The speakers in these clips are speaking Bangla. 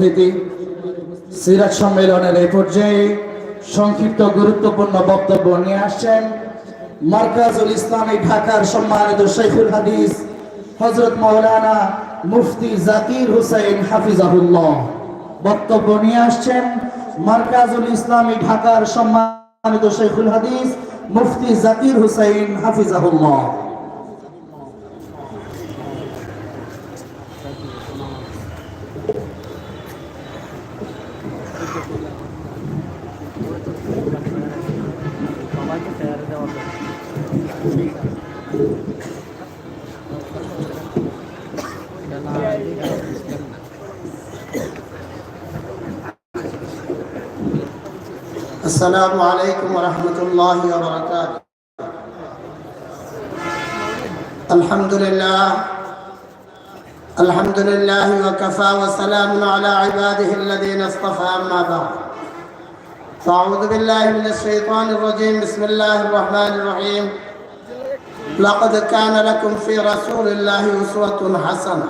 উপস্থিতি সিরাজ সম্মেলনের এই পর্যায়ে সংক্ষিপ্ত গুরুত্বপূর্ণ বক্তব্য নিয়ে আসছেন মার্কাজুল ইসলামী ঢাকার সম্মানিত শেখুল হাদিস হজরত মৌলানা মুফতি জাকির হুসাইন হাফিজাহুল্লাহ। বক্তব্য নিয়ে আসছেন মার্কাজুল ইসলামী ঢাকার সম্মানিত শেখুল হাদিস, মুফতি জাকির হুসাইন হাফিজাহুল্লাহ। السلام عليكم ورحمة الله وبركاته. الحمد لله الحمد لله وكفى وسلام على عباده الذين اصطفى أما بعد. فأعوذ بالله من الشيطان الرجيم. بسم الله الرحمن الرحيم. لقد كان لكم في رسول الله أسوة حسنة.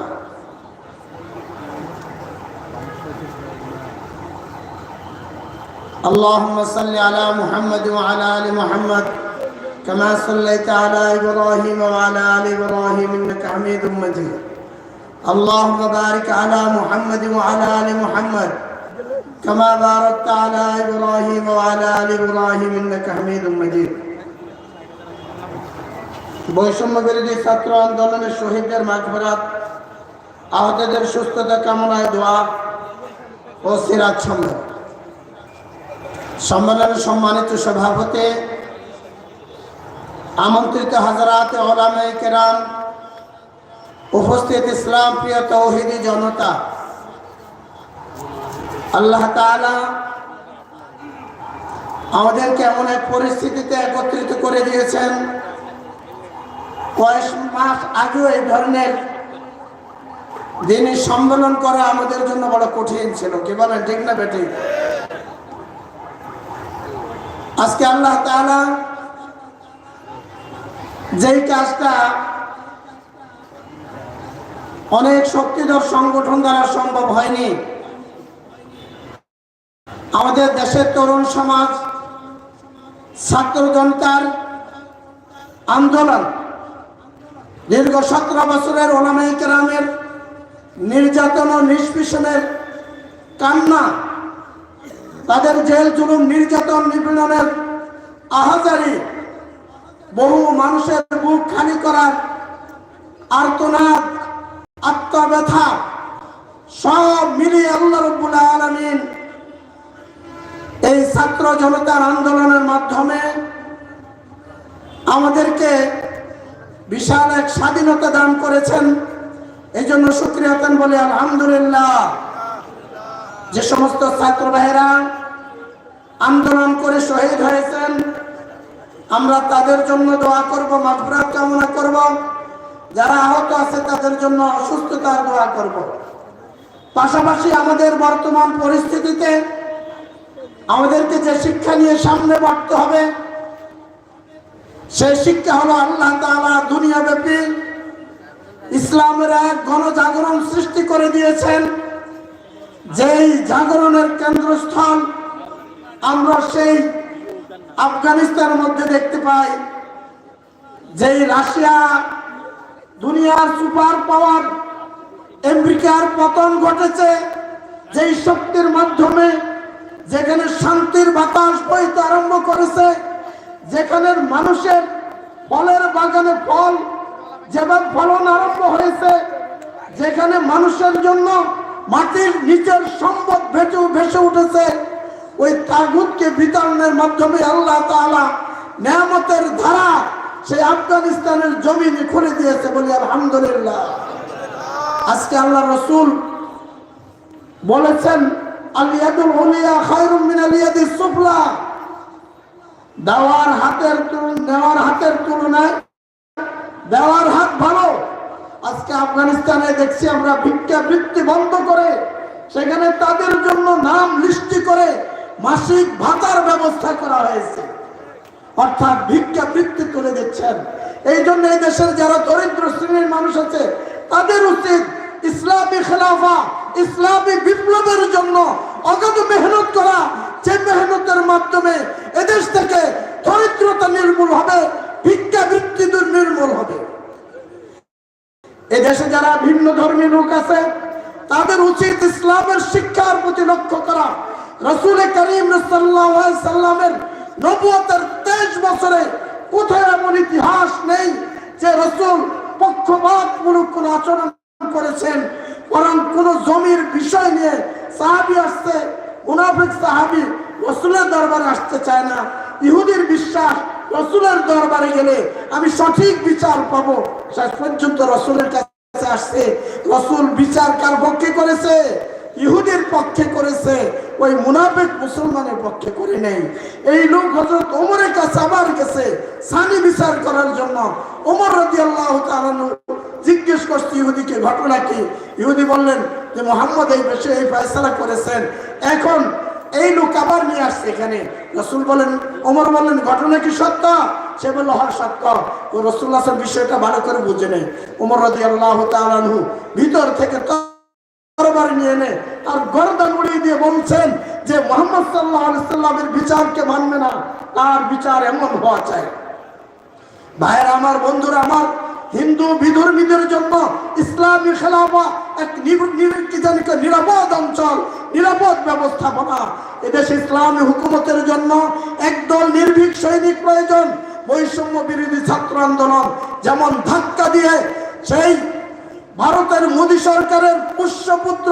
اللهم صل على محمد وعلى ال محمد كما صليت على ابراهيم وعلى ال ابراهيم انك حميد مجيد اللهم بارك على محمد وعلى ال محمد كما باركت على ابراهيم وعلى ال ابراهيم انك حميد مجيد বৈষম্য বিরোধী ছাত্র আন্দোলনের শহীদদের মাঠফেরাত আহতদের সুস্থতা কামনায় দোয়া ও সিরাজ সম্মেলন সম্মেলনের সম্মানিত সভাপতি, আমন্ত্রিত হাজারাত ওলামে কেরাম, উপস্থিত ইসলাম প্রিয় তৌহিদি জনতা, আল্লাহ তাআলা আমাদেরকে এমন এক পরিস্থিতিতে একত্রিত করে দিয়েছেন। কয়েক মাস আগেও এই ধরনের দিনই সম্মেলন করা আমাদের জন্য বড় কঠিন ছিল। কি বলেন, ঠিক না বেঠিক? আজকে আল্লাহ তাআলা যেই কাজটা অনেক শক্তিধর সংগঠন দ্বারা সম্ভব হয়নি, আমাদের দেশের তরুণ সমাজ ছাত্র জনতার আন্দোলন, দীর্ঘ সতেরো বছরের ওলামাই কেরামের নির্যাতন ও নিষ্পেষণের কান্না তাদের জেল জুলুম, নির্যাতন, নিপীড়নের আহাজারি, বহু মানুষের বুক খালি করার আর্তনাদ, আত্মব্যথা, সব মিলিয়ে আল্লাহ রব্বুল আলমিন এই ছাত্র জনতার আন্দোলনের মাধ্যমে আমাদেরকে বিশাল এক স্বাধীনতা দান করেছেন। এই জন্য সুক্রিয়াতন বলে আলহামদুলিল্লাহ। যে সমস্ত ছাত্র ভাইয়েরা আন্দোলন করে শহীদ হয়েছেন, আমরা তাদের জন্য দোয়া করব মাফরাত কামনা করব। যারা আহত আছে, তাদের জন্য অসুস্থতার দোয়া করব। পাশাপাশি আমাদের বর্তমান পরিস্থিতিতে আমাদেরকে যে শিক্ষা নিয়ে সামনে বাড়তে হবে, সেই শিক্ষা হলো আল্লাহ তাআলা দুনিয়াব্যাপী ইসলামের এক গণজাগরণ সৃষ্টি করে দিয়েছেন। যেই জাগরণের কেন্দ্রস্থল আমরা সেই আফগানিস্তানের মধ্যে দেখতে পাই, যেই রাশিয়া দুনিয়ার সুপার পাওয়ার আমেরিকার পতন ঘটেছে, যেই শক্তির মাধ্যমে যেখানে শান্তির বাতাস বইতে আরম্ভ করেছে যেখানে মানুষের ফলের বাগানে ফল, যেভাবে ফলন আরম্ভ হয়েছে, যেখানে মানুষের জন্য মাটির নিচের সম্পদ ভেসে ভেসে উঠেছে। ওই তাগুতকে বিতরণের মাধ্যমে আল্লাহ তাআলা নিয়ামতের ধারা সেই আফগানিস্তানের জমিনে খুলে দিয়েছে বলি আলহামদুলিল্লাহ। আজকে আল্লাহ রসুল বলেছেন আলিয়াদুল উলিয়া খায়রুম মিন আলিয়াদিস সুফলা। দেওয়ার হাতের নেওয়ার হাতের তুলনায় দেওয়ার হাত ভালো। আজকে আফগানিস্তানে দেখছি আমরা ভিক্ষা বৃত্তি বন্ধ করে সেখানে তাদের জন্য নাম লিস্টি করে মাসিক ভাতার ব্যবস্থা করা হয়েছে। অর্থাৎ ভিক্ষা বৃত্তি তুলে দিচ্ছেন। এই জন্য এই দেশের যারা দরিদ্র শ্রেণির মানুষ আছে, তাদের উচিত ইসলামী খেলাফা, ইসলামী বিপ্লবের জন্য অগাধ মেহনত করা। যে মেহনতের মাধ্যমে এদেশ থেকে দরিদ্রতা নির্মূল হবে ভিক্ষাবৃত্তি দূর নির্মূল হবে। এদেশে যারা ভিন্ন ধর্মী লোক আছে, তাদের উচিত ইসলামের শিক্ষার প্রতি লক্ষ্য করা। রসুল করিম সাল্লামের নবুয়তের তেইশ বছরে কোথায় এমন ইতিহাস নেই যে রসুল পক্ষপাতমূলক কোন আচরণ করেছেন। বরং কোন জমির বিষয় নিয়ে সাহাবি আসছে, মুনাফিক সাহাবি, রসুলের দরবারে আসতে চায় না। ইহুদির বিশ্বাস রসুলের দরবারে গেলে আমি সঠিক বিচার পাবো। শেষ পর্যন্ত রসুলের কাছে আসছে, রসুল বিচার কার পক্ষে করেছে? ইহুদির পক্ষে করেছে, ওই মুনাফিক মুসলমানের পক্ষে করে নেই। এই লোক হজরত ওমরের কাছে আমার কাছে সানি বিচার করার জন্য। ওমর রদি আল্লাহ জিজ্ঞেস করছে ইহুদিকে ঘটনা কি? ইহুদি বললেন যে, মোহাম্মদ এই বিষয়ে এই ফয়সালা করেছেন। এখন এই লোক আবার নিয়ে আসছে এখানে। রসুল বলেন, ওমর বললেন, ঘটনা কি সত্য? সে বলল হ্যাঁ সত্য। ও রসুল্লাহ বিষয়টা ভালো করে বুঝে নেই ওমর রদি আল্লাহ তালানহু ভিতর থেকে তার বিচার এমন হওয়া আমার, বন্ধুরা আমার, হিন্দু জন্য নিরাপদ অঞ্চল, নিরাপদ ব্যবস্থাপনা এদেশে ইসলামী হুকুমতের জন্য একদল নির্ভীক সৈনিক প্রয়োজন। বৈষম্য বিরোধী ছাত্র আন্দোলন যেমন ধাক্কা দিয়ে সেই ভারতের মোদী সরকারের পুষ্যপুত্র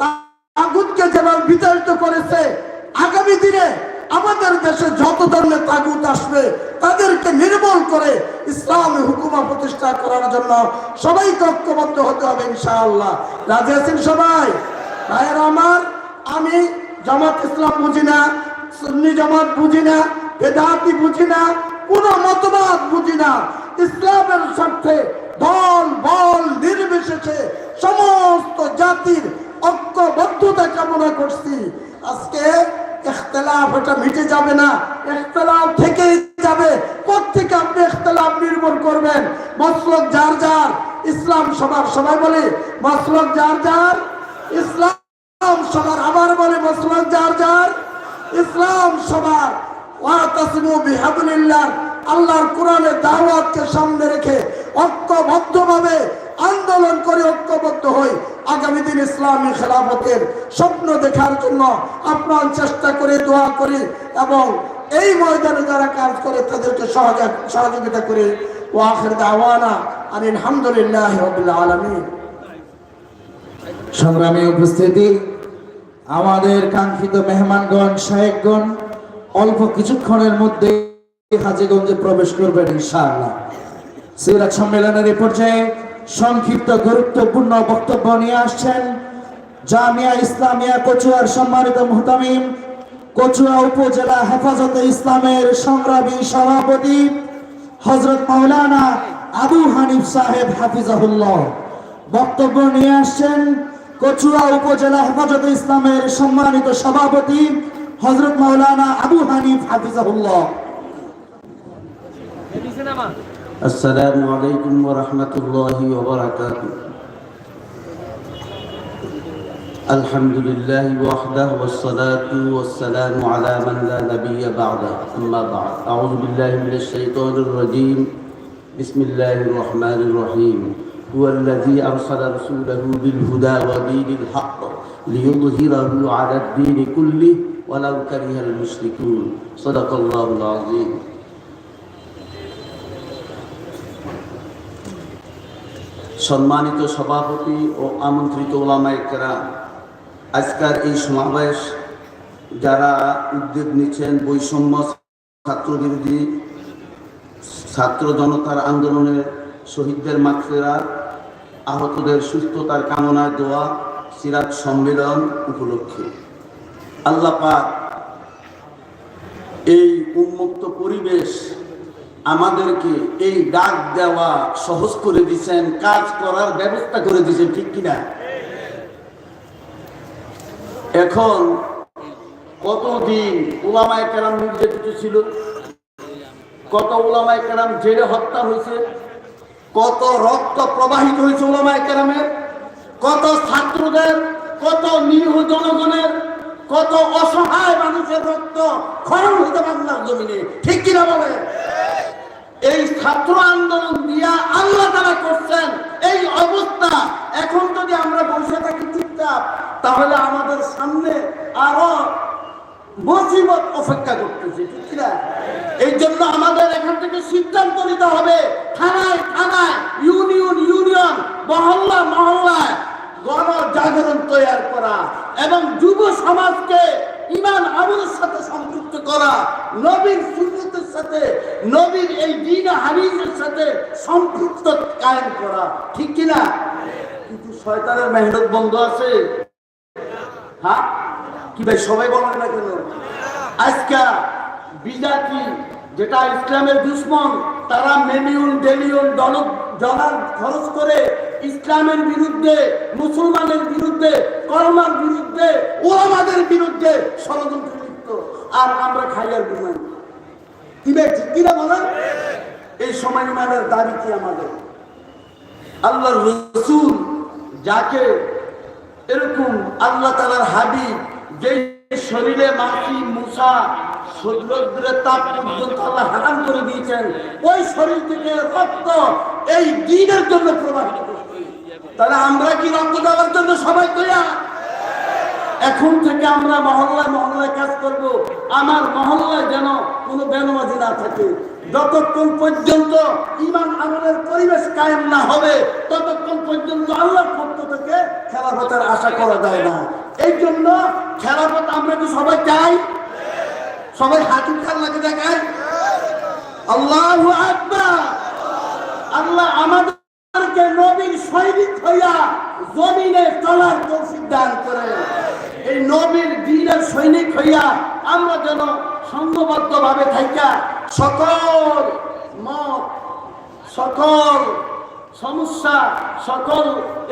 তাগুতকে যেভাবে বিতাড়িত করেছে, আগামী দিনে আমাদের দেশে যত ধরনের তাগুত আসবে, তাদেরকে নির্মূল করে ইসলামী হুকুমা প্রতিষ্ঠা করার জন্য সবাই ঐক্যবদ্ধ হতে হবে ইনশাআল্লাহ। রাজি আছেন সবাই? আমার, আমি জামাত ইসলাম বুঝি না, সুন্নি জামাত বুঝি না, বেদাতি বুঝি না, কোন মতবাদ বুঝি না। ইসলামের স্বার্থে দল, বল নির্বিশেষে সমস্ত জাতির ঐক্যবদ্ধতা কামনা করছি। আজকে ইখতলাফ এটা মিটে যাবে না, ইখতলাফ থেকেই যাবে। কোথেকে আপনি ইখতলাফ নির্মূল করবেন? মসলক যার যার, ইসলাম সবার সবাই বলে, মসলক যার যার, ইসলাম সবার আবার বলে মসলক যার যার, ইসলাম সবার। আল্লাহর কোরআনের দাওয়াতকে সামনে রেখে ঐক্যবদ্ধভাবে আন্দোলন করে ঐক্যবদ্ধ হই। আগামী দিন ইসলামী খেলাফতের স্বপ্ন দেখার জন্য আপ্রাণ চেষ্টা করে দোয়া করি এবং এই ময়দানে যারা কাজ করে তাদেরকে সহযোগ- সহযোগিতা করে। ওয়াখির দাওয়ানা আনিল হামদুলিল্লাহ রাব্বিল আলামিন। সংগ্রামী উপস্থিতি, আমাদের কাঙ্ক্ষিত মেহমানগণ শাহেকগণ অল্প কিছুক্ষণের মধ্যে হাজিগঞ্জে প্রবেশ করবেন ইনশাআল্লাহ। সিরাজ সম্মেলনের এই পর্যায়ে সংক্ষিপ্ত গুরুত্বপূর্ণ বক্তব্য নিয়ে আসছেন জামিয়া ইসলামিয়া কচুয়ার সম্মানিত মুহতামিম, কচুয়া উপজেলা হেফাজতে ইসলামের সংগ্রামী সভাপতি হজরত মাওলানা আবু হানিফ সাহেব হাফিজাহুল্লাহ। বক্তব্য নিয়ে আসছেন কচুয়া উপজেলা হেফাজতে ইসলামের সম্মানিত সভাপতি হজরত মাওলানা আবু হানিফ হাফিজাহুল্লাহ السلام عليكم ورحمة الله وبركاته الحمد لله وحده والصلاة والسلام على من لا نبي بعده أما بعد أعوذ بالله من الشيطان الرجيم بسم الله الرحمن الرحيم هو الذي أرسل رسوله بالهدى ودين الحق ليظهره على الدين كله ولو كره المشركون صدق الله العظيم সম্মানিত সভাপতি ও আমন্ত্রিত ওলামায় কেরাম আজকের এই সমাবেশ যারা উদ্যোগ নিচ্ছেন বৈষম্য ছাত্র বিরোধী ছাত্র জনতার আন্দোলনের শহীদদের মাকফেরা আহতদের সুস্থতার কামনায় দোয়া, সিরাজ সম্মেলন উপলক্ষে। আল্লাহ পাক এই উন্মুক্ত পরিবেশ আমাদেরকে এই ডাক দেওয়া সহজ করে দিচ্ছেন কাজ করার ব্যবস্থা করে দিচ্ছেন ঠিক কিনা? এখন কতদিন ওলামায় কেরাম নির্যাতিত ছিল? কত ওলামায় কেরাম জেলে হত্যা হয়েছে? কত রক্ত প্রবাহিত হয়েছে ওলামায় কেরামের? কত ছাত্রদের, কত নিরীহ জনগণের, কত অসহায় মানুষের রক্ত খরণ হতে বাংলার জমিনে। ঠিক কিনা বলে এই ছাত্র আন্দোলন দিয়া আল্লাহ তারা করছেন। এই অবস্থা। এখন যদি আমরা বসে থাকি চুপচাপ, তাহলে আমাদের সামনে আরও মুসিবত অপেক্ষা করতেছে, ঠিক কিনা? এই জন্য আমাদের এখান থেকে সিদ্ধান্ত নিতে হবে, থানায় থানায়, ইউনিয়ন ইউনিয়ন, মহল্লা মহল্লায় গণ জাগরণ তৈরি করা এবং যুব সমাজকে ইমান আমলের সাথে সংযুক্ত করা, নবীর সুন্নতের সাথে, নবীর এই দিন হাদিসের সাথে সম্পৃক্ত কায়েম করা, ঠিক কিনা? কিন্তু শয়তানের মেহনত বন্ধ আছে। হ্যাঁ? কি ভাই, সবাই বলেন না কেন? আজকে বিজাতি যেটা ইসলামের দুশ্মন, তারা মিলিয়ন ডেলিয়ন ডলার ডলার খরচ করে ইসলামের বিরুদ্ধে, মুসলমানের বিরুদ্ধে কর্মার বিরুদ্ধে, ওলামাদের বিরুদ্ধে ষড়যন্ত্র লিপ্ত। আর আমরা খাই আর ঘুমাই। কি ভাই, ঠিক কিনা বলেন? এই সময় ইমানের দাবি কি আমাদের? আল্লাহর রসুল যাকে এরকম আল্লাহ তালার হাবিব যে শরীরে মাছি মুসা সূর্যের তাপ পর্যন্ত আল্লাহ হারাম করে দিয়েছেন, ওই শরীর থেকে রক্ত এই দিনের জন্য প্রবাহিত। তাহলে আমরা কি রক্ত দেওয়ার জন্য সবাই তৈরি এখন থেকে আমরা মহল্লায় মহল্লায় কাজ করব। আমার মহল্লায় যেন কোনো বেনমাজি না থাকে। যতক্ষণ পর্যন্ত ইমান আমলের পরিবেশ কায়েম না হবে, ততক্ষণ পর্যন্ত আল্লাহর পক্ষ থেকে খেলাফতের আশা করা যায় না। এই জন্য খেলাফত আমরা কি সবাই চাই? সবাই হাঁটু খেলাকে দেখায়? আল্লাহ আকবার! আল্লাহ আমাদেরকে নবীর সৈনিক হইয়া জমিনে চলার তৌফিক দান করে। এই নবীর দিনের সৈনিক হইয়া আমরা যেন সংঘবদ্ধ ভাবে থাইকা, সকল মত, সকল সমস্যা, সকল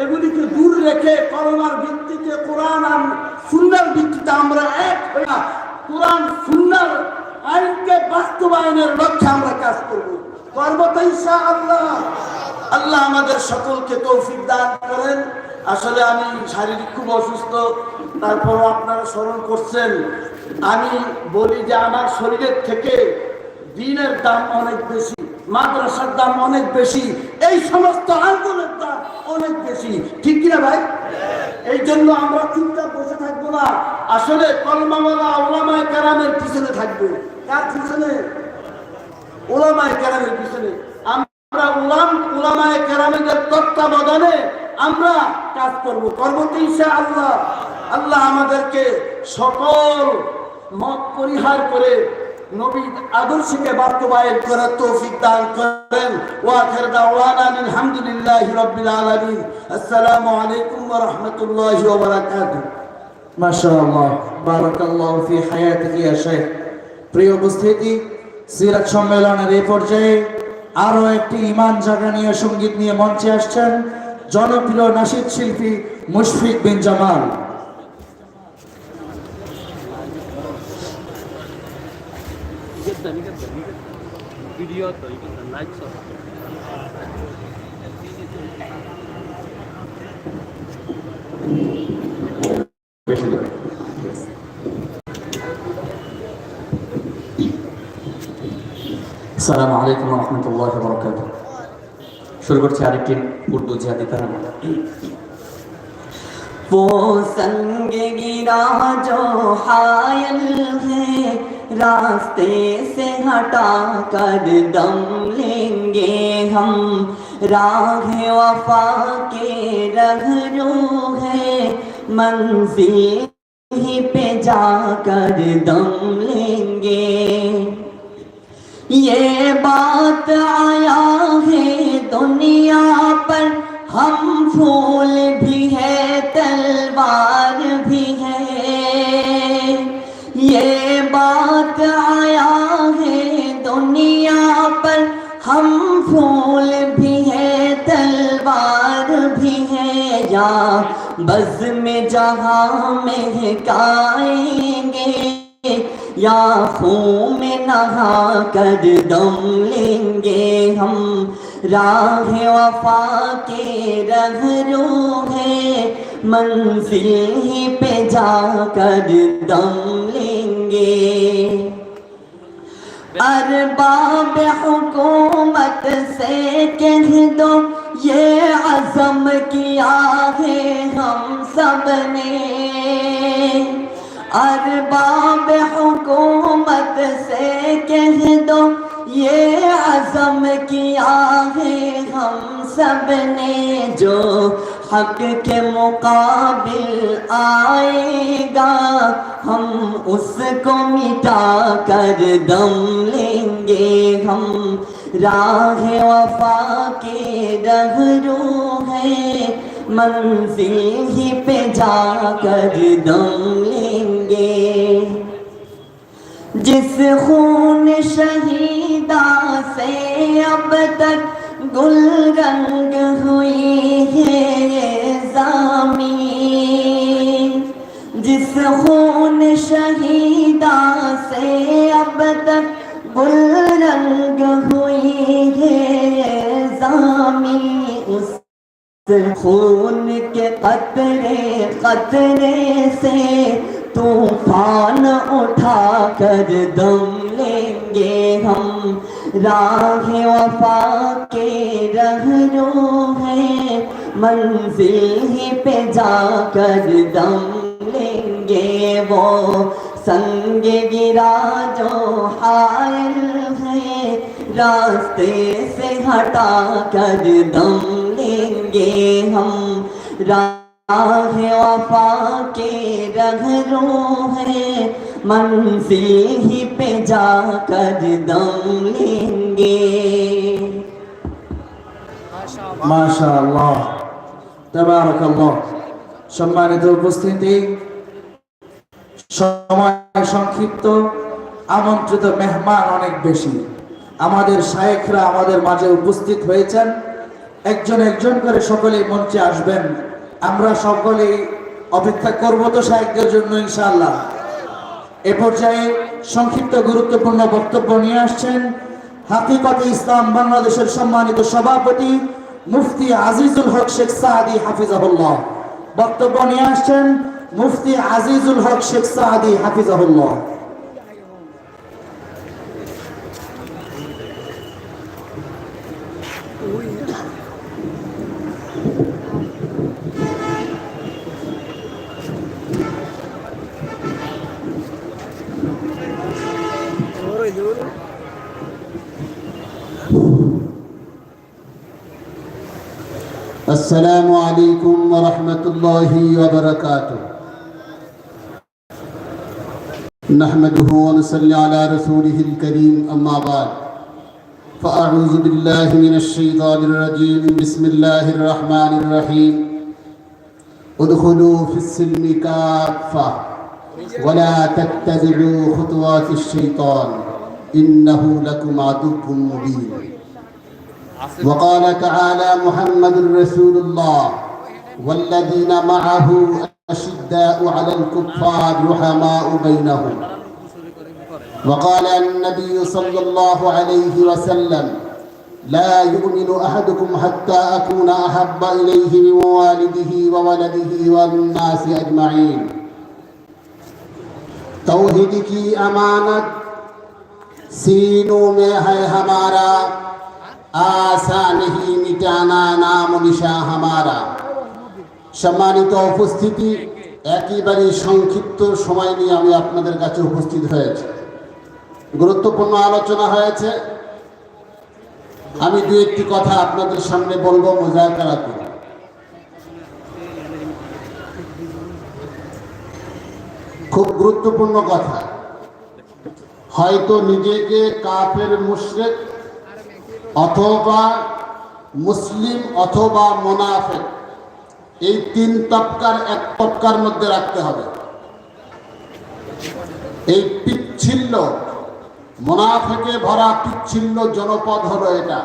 এগুলিকে দূর রেখে করোনার আর ভিত্তিতে আমরা এক হইয়া কোরআন, সুন্নার আইনকে বাস্তবায়নের লক্ষ্যে আমরা কাজ করব। করব তো আল্লাহ আল্লাহ আমাদের সকলকে তৌফিক দান করেন। আসলে আমি শারীরিক খুব অসুস্থ তারপর আপনারা স্মরণ করছেন। আমি বলি যে আমার শরীরের থেকে দিনের দাম অনেক বেশি। মাদ্রাসার দাম অনেক বেশি, এই সমস্ত আন্দোলনের দাম অনেক বেশি। ঠিক কিনা ভাই? এই জন্য আমরা চুপচাপ বসে থাকব না। আসলে কলমাওয়ালা ওলামায় কারামের পিছনে থাকবে। কার পিছনে? ওলামায় কেরামের পিছনে। আমরা উলাম উলামায় কেরামের তত্ত্বাবধানে আমরা কাজ করব, করব তো আল্লাহ আল্লাহ আমাদেরকে সকল মত পরিহার করে নবীর আদর্শকে বাস্তবায়ন করার তৌফিক দান করেন। দাওয়ানা আলহামদুলিল্লাহি রাব্বিল আলামিন। আসসালামু আলাইকুম ওয়া রাহমাতুল্লাহি ওয়া মাশাআল্লাহ, বারাকাল্লাহু ফি ইয়া শেখ প্রিয় উপস্থিতি সিরাত সম্মেলনের এই পর্যায়ে আরও একটি ইমান জাগানিয়া সংগীত নিয়ে মঞ্চে আসছেন জনপ্রিয় নাসিদ শিল্পী মুশফিক বিন Jamal. video to, you can like, subscribe. السلام عليكم ورحمة الله وبركاته শুরু করছি اردو উর্দু জিহাদি তারা وہ سنگ گرا جو حائل ہے راستے سے ہٹا کر دم لیں گے ہم۔ راہ وفا کے رہ رو ہے، منزل ہی پہ جا کر دم لیں گے۔ یہ بات آیا ہے دنیا پر، ہم پھول بھی ہے تلوار۔ बात आया है दुनिया पर हम फूल भी है तलवार भी है या बज में जहाँ महकाएंगे या खून में नहा कर दम लेंगे हम राह वफा के रहरो है मंजिल ही पे जाकर दम लेंगे अरबाब हुकूमत से कह दो ये अज़म किया है हम सब ने अरबाब हुकूमत से कह दो یہ عزم کیا ہے ہم سب نے جو حق کے مقابل آئے گا، ہم اس کو مٹا کر دم لیں گے۔ ہم راہ وفا کے رہرو ہیں، منزل ہی پہ جا کر دم لیں گے۔ جس خون شہیدہ سے اب تک گل رنگ ہوئی ہے زمین۔ جس خون شہیدہ سے اب تک گل رنگ ہوئی ہے زمین۔ اس خون کے قطرے قطرے سے तूफान उठा कर दम लेंगे हम राह वफा के रहरो है मंजिल ही पे जाकर दम लेंगे वो संग गिरा जो हायल है रास्ते से हटा कर दम लेंगे हम राह वफा के रहरो है मंजिल ही पे जाकर दम लेंगे মাশাআল্লাহ তাবারাকাল্লাহ সম্মানিত উপস্থিতি সময় সংক্ষিপ্ত আমন্ত্রিত মেহমান অনেক বেশি আমাদের শায়েখরা আমাদের মাঝে উপস্থিত হয়েছেন একজন একজন করে সকলেই মঞ্চে আসবেন আমরা সকলেই অপেক্ষা করব তো সাহিত্যের জন্য, ইনশাআল্লাহ। এ পর্যায়ে সংক্ষিপ্ত গুরুত্বপূর্ণ বক্তব্য নিয়ে আসছেন হাকিকতে ইসলাম বাংলাদেশের সম্মানিত সভাপতি মুফতি আজিজুল হক শেখ সাদি হাফিজাহুল্লাহ। বক্তব্য নিয়ে আসছেন মুফতি আজিজুল হক শেখ সাদি হাফিজাহুল্লাহ। السلام عليكم ورحمة الله وبركاته. نحمده ونصلي على رسوله الكريم أما بعد. فأعوذ بالله من الشيطان الرجيم. بسم الله الرحمن الرحيم. ادخلوا في السلم كافة. ولا تتبعوا خطوات الشيطان. إنه لكم عدو مبين. وقال تعالى محمد رسول الله والذين معه أشداء على الكفار رحماء بينهم. وقال النبي صلى الله عليه وسلم لا يؤمن أحدكم حتى أكون أحب إليه من والده وولده والناس أجمعين. توحید کی امانت सीनों में है हमारा आशा नहीं मिटाना नाम निशा हमारा সম্মানিত উপস্থিতি, একেবারে সংক্ষিপ্ত সময় নিয়ে আমি আপনাদের কাছে উপস্থিত হয়েছি। গুরুত্বপূর্ণ আলোচনা হয়েছে। আমি দু একটি কথা আপনাদের সামনে বলব, মোজাকারা করে খুব গুরুত্বপূর্ণ কথা। হয়তো নিজেকে কাফের মুশরিক অথবা মুসলিম অথবা মোনাফেক। এই তিন তপকার এক তপকার মধ্যে রাখতে হবে। এই পিচ্ছিল্য, মোনাফেকে ভরা পিচ্ছিল্য জনপদ হলো এটা।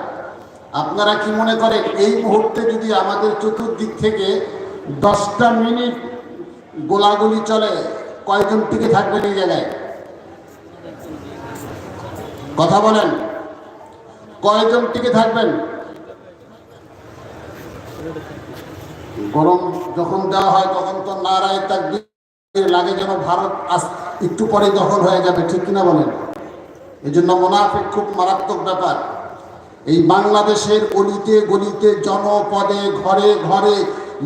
আপনারা কি মনে করেন, এই মুহূর্তে যদি আমাদের চতুর্দিক থেকে দশটা মিনিট গোলাগুলি চলে, কয়জন টিকে থাকবেন এই জায়গায়? কথা বলেন। কয়জন টিকে থাকবেন? গরম যখন দেওয়া হয়, তখন তো নারায় তাকবীর লাগে যেন ভারত একটু পরে দখল হয়ে যাবে, ঠিক কিনা বলেন? এই জন্য মোনাফেক খুব মারাত্মক ব্যাপার। এই বাংলাদেশের গলিতে গলিতে, জনপদে, ঘরে ঘরে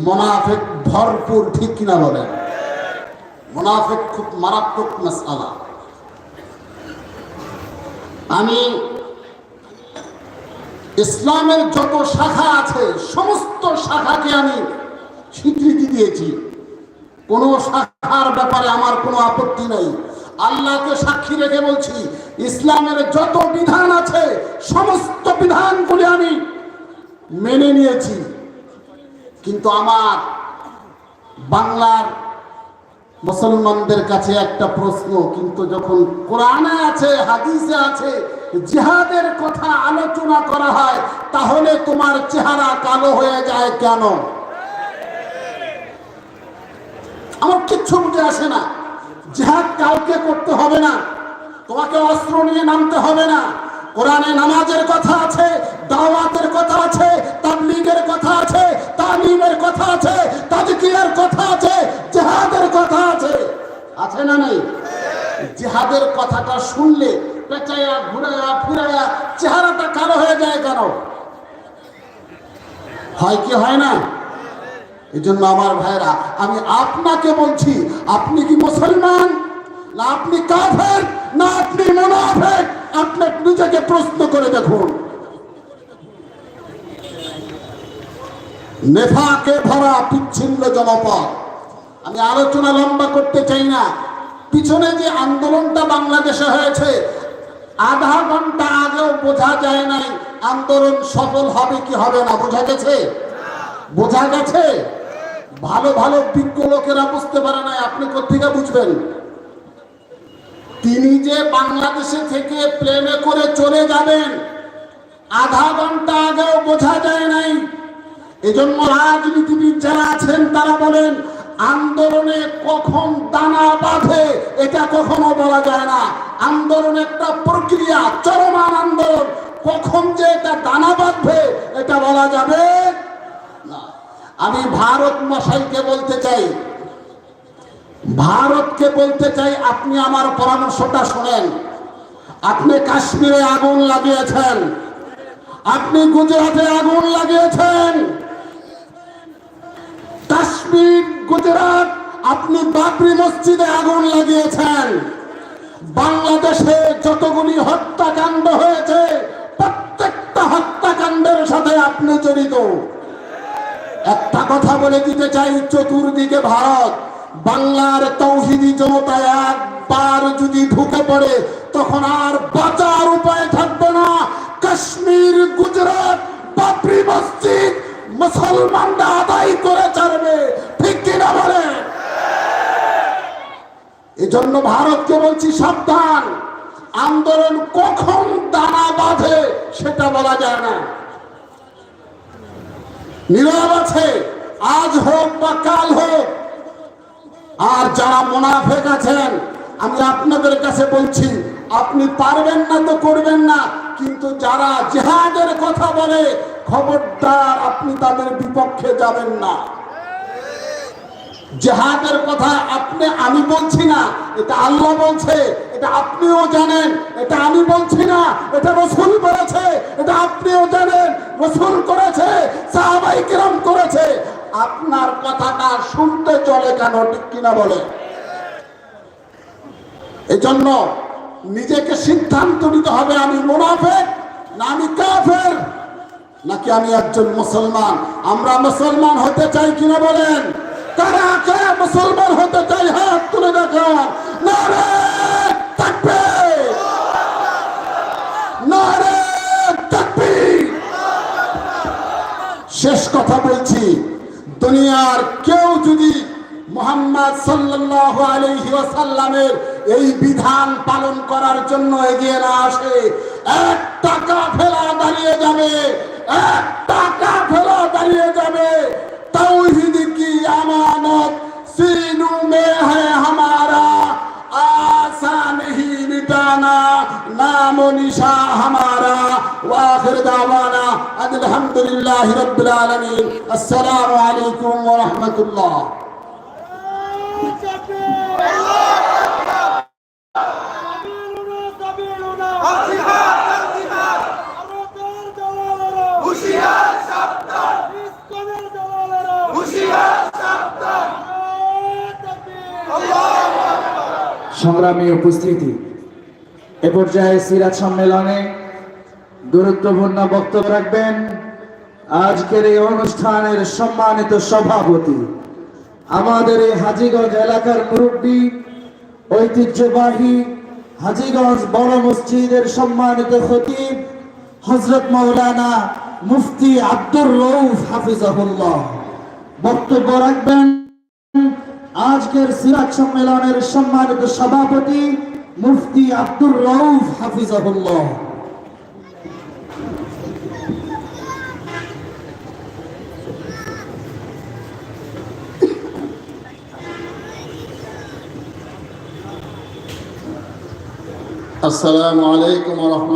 মোনাফেক ভরপুর, ঠিক কিনা বলেন? মোনাফেক খুব মারাত্মক মাসালা আমি ইসলামের যত শাখা আছে, সমস্ত শাখাকে আমি স্বীকৃতি দিয়েছি। কোনো শাখার ব্যাপারে আমার কোনো আপত্তি নেই। আল্লাহকে সাক্ষী রেখে বলছি, ইসলামের যত বিধান আছে, সমস্ত বিধানগুলি আমি মেনে নিয়েছি। কিন্তু আমার বাংলার মুসলমানদের কাছে একটা প্রশ্ন, কিন্তু যখন কোরআনে আছে, হাদিসে আছে, জিহাদের কথা আলোচনা করা হয়, তাহলে তোমার চেহারা কালো হয়ে যায় কেন? আমার কিচ্ছু বুঝে আসে না। জিহাদ কাউকে করতে হবে না, তোমাকে অস্ত্র নিয়ে নামতে হবে না। কোরআনে নামাজের কথা আছে, দাওয়াতের কথা আছে, তাবলীগের কথা আছে, তালিমের কথা আছে তাজকিয়ার কথা আছে জিহাদের কথা আছে আছে না নেই জিহাদের কথাটা শুনলে পেঁচাইয়া, ঘুরাইয়া, ফিরাইয়া চেহারাটা কালো হয়ে যায় কেন? হয় কি হয় না? এই জন্য আমার ভাইরা আমি আপনাকে বলছি, আপনি কি মুসলমান? না আপনি কাফের? না আপনি মুনাফেক? আপনি নিজেকে প্রশ্ন করে দেখুন। নেফাকে ভরা বিচ্ছিন্ন জনপদ। আমি আলোচনা লম্বা করতে চাই না। পিছনে যে আন্দোলনটা বাংলাদেশে হয়েছে, আধা ঘণ্টা আগেও বোঝা যায় নাই আন্দোলন সফল হবে কি হবে না। বোঝা গেছে? বোঝা গেছে? ভালো ভালো বিজ্ঞ লোকেরা বুঝতে পারে না আপনি কোথেকে বুঝবেন? তিনি যে বাংলাদেশে থেকে প্লেনে করে চলে যাবেন, আধা ঘণ্টা আগেও বোঝা যায় নাই। এজন্য রাজনীতিবিদ যারা আছেন, তারা বলেন আন্দোলনে কখন দানা বাঁধে, এটা কখনো বলা যায় না। আন্দোলন একটা প্রক্রিয়া, চলমান আন্দোলন। কখন যে এটা দানা বাঁধবে, এটা বলা যাবে না। আমি ভারত মশাইকে বলতে চাই, ভারতকে বলতে চাই, আপনি আমার পরামর্শটা শোনেন। আপনি কাশ্মীরে আগুন লাগিয়েছেন। আপনি গুজরাটে আগুন লাগিয়েছেন। কাশ্মীর, গুজরাট, আপনি বাবরি মসজিদে আগুন লাগিয়েছেন। বাংলাদেশে যতগুলি হত্যাকাণ্ড হয়েছে, প্রত্যেকটা হত্যাকাণ্ডের সাথে আপনি জড়িত। একটা কথা বলে দিতে চাই, চতুর্দিকে ভারত, বাংলার তৌহিদি জনতা একবার যদি ঢুকে পড়ে, তখন আর বাঁচার উপায় থাকবে না। কাশ্মীর, গুজরাট, বাবরি মসজিদ মুসলমানরা আদায় করে ছাড়বে। ঠিক কিনা বলে? এজন্য ভারতকে বলছি সাবধান। আন্দোলন কখন দানা বাঁধে সেটা বলা যায় না। নীরব আছে, আজ হোক বা কাল হোক। আর যারা মোনাফেক আছেন, আমি আপনাদের কাছে বলছি, আপনি পারবেন না তো করবেন না, কিন্তু যারা জেহাদের কথা বলে খবরদার আপনি তাদের বিপক্ষে যাবেন না। জেহাদের কথা আপনি, আমি বলছি না, এটা আল্লাহ বলছে, এটা আপনিও জানেন, এটা আমি বলছি না, এটা রসুল করেছে এটা আপনিও জানেন, রসুল করেছে, সাহাবাই কিরম করেছে। আপনার কথাটা শুনতে চলে কেন, ঠিক কিনা বলে? এজন্য নিজেকে সিদ্ধান্ত নিতে হবে, আমি মুনাফেক না আমি কাফের। নাকি আমি একজন মুসলমান? আমরা মুসলমান হতে চাই কিনা বলেন? কারা কারা মুসলমান হতে চাই হাত তুলে দেখান। শেষ কথা বলছি। দুনিয়ার কেউ যদি মোহাম্মদ সাল্লাল্লাহু আলাইহি এই বিধান পালন করার জন্য এগিয়ে না আসে এক টাকা ফেলা দাঁড়িয়ে যাবে, এক টাকা ফেলা দাঁড়িয়ে যাবে। তৌহিদ কি আমানত? সিনু মে হ্যাঁ হামারা। আশা নেহি মিটানা, নাম নিশা হামারা। واخر دعوانا ان الحمد لله رب العالمين السلام عليكم ورحمه الله সংগ্রামী উপস্থিতি, এ পর্যায়ে সিরাজ সম্মেলনে গুরুত্বপূর্ণ বক্তব্য রাখবেন আজকের এই অনুষ্ঠানের সম্মানিত সভাপতি, আমাদের এই হাজিগঞ্জ এলাকার মুরব্বী, ঐতিহ্যবাহী হাজীগঞ্জ বড় মসজিদের সম্মানিত খতিব হজরত মৌলানা মুফতি আব্দুর রৌফ হাফিজাহুল্লাহ। বক্তব্য রাখবেন, আজকের সিরাজ সম্মেলনের সম্মানিত সভাপতি মুফতি আব্দুর রৌফ হাফিজাহুল্লাহ। আসসালামু আলাইকুম ওয়া রাহমাতুল্লাহ